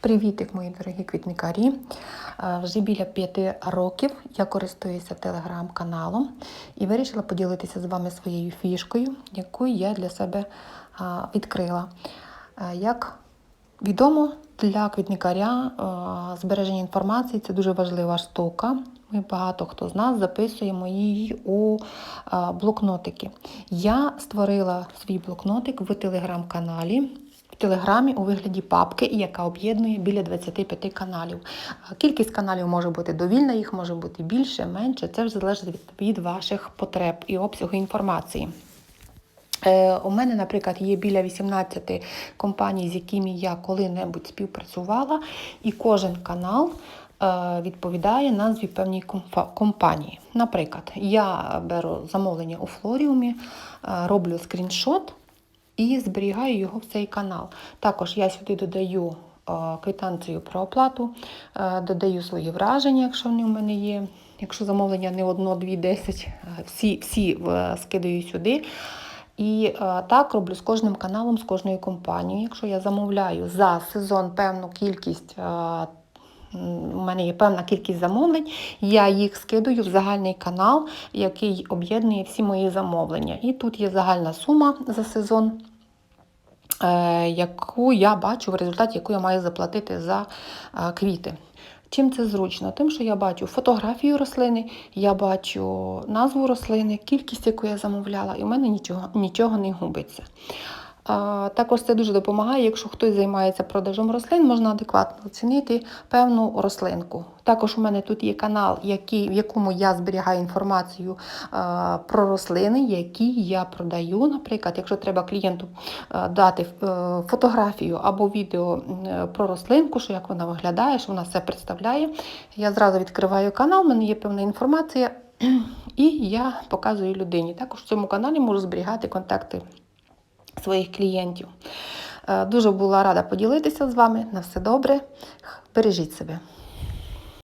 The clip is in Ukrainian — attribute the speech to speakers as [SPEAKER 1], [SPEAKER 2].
[SPEAKER 1] Привітик, мої дорогі квітникарі. Е, Вже біля п'яти років я користуюся телеграм-каналом і вирішила поділитися з вами своєю фішкою, яку я для себе відкрила. Е, Як відомо, для квітникаря е, збереження інформації це дуже важлива штука. Ми багато хто з нас записуємо її у е, блокнотики. Я створила свій блокнотик в телеграм-каналі. Телеграмі у вигляді папки, яка об'єднує біля 25 каналів. Кількість каналів може бути довільна, їх може бути більше, менше. Це вже залежить від, від ваших потреб і обсягу інформації. Е, У мене, наприклад, є біля 18 компаній, з якими я коли-небудь співпрацювала, і кожен канал е, відповідає назві певній компанії. Наприклад, я беру замовлення у Флоріумі, е, роблю скріншот і зберігаю його в цей канал. Також я сюди додаю е, квитанцію про оплату, е, додаю свої враження, якщо вони в мене є. Якщо замовлення не одно, дві, десять, е, всі, всі скидаю сюди. І так роблю з кожним каналом, з кожною компанією. Якщо я замовляю за сезон певну кількість, у мене є певна кількість замовлень, я їх скидаю в загальний канал, який об'єднує всі мої замовлення. І тут є загальна сума за сезон. Е, Яку я бачу в результаті, яку я маю заплатити за е, квіти. Чим це зручно? Тим, що я бачу фотографію рослини, я бачу назву рослини, кількість, яку я замовляла, і в мене нічого, нічого не губиться. Також це дуже допомагає, якщо хтось займається продажем рослин, можна адекватно оцінити певну рослинку. Також у мене тут є канал, який, в якому я зберігаю інформацію а, про рослини, які я продаю. Наприклад, якщо треба клієнту дати е, фотографію або відео е, про рослинку, що як вона виглядає, що вона все представляє, я зразу відкриваю канал, в мене є певна інформація, і я показую людині. Також в цьому каналі можу зберігати контакти своїх клієнтів. Е, Дуже була рада поділитися з вами. На все добре. Бережіть себе.